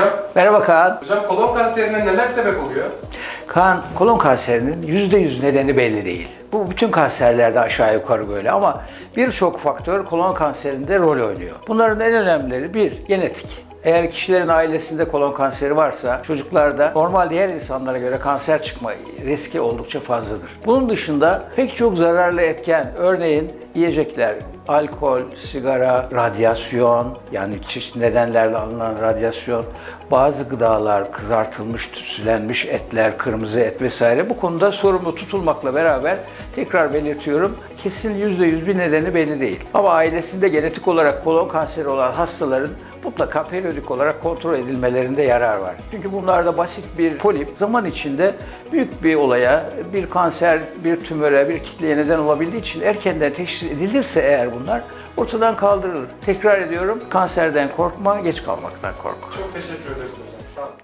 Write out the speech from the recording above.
hocam. Merhaba Kaan. Hocam kolon kanserine neler sebep oluyor? Kaan, kolon kanserinin %100 nedeni belli değil. Bu bütün kanserlerde aşağı yukarı böyle ama birçok faktör kolon kanserinde rol oynuyor. Bunların en önemlileri bir, genetik. Eğer kişilerin ailesinde kolon kanseri varsa çocuklarda normal diğer insanlara göre kanser çıkma riski oldukça fazladır. Bunun dışında pek çok zararlı etken, örneğin yiyecekler, alkol, sigara, radyasyon yani çeşitli nedenlerle alınan radyasyon, bazı gıdalar, kızartılmış, tütsülenmiş etler, kırmızı et vesaire bu konuda sorumlu tutulmakla beraber tekrar belirtiyorum kesin %100 bir nedeni belli değil. Ama ailesinde genetik olarak kolon kanseri olan hastaların mutlaka periyodik olarak kontrol edilmelerinde yarar var. Çünkü bunlarda basit bir polip zaman içinde büyük bir olaya, bir kanser, bir tümöre, bir kitleye neden olabildiği için erkenden teşhis edilirse eğer bunlar ortadan kaldırılır. Tekrar ediyorum, kanserden korkma, geç kalmaktan kork. Çok teşekkür ederiz hocam. Sağ olun.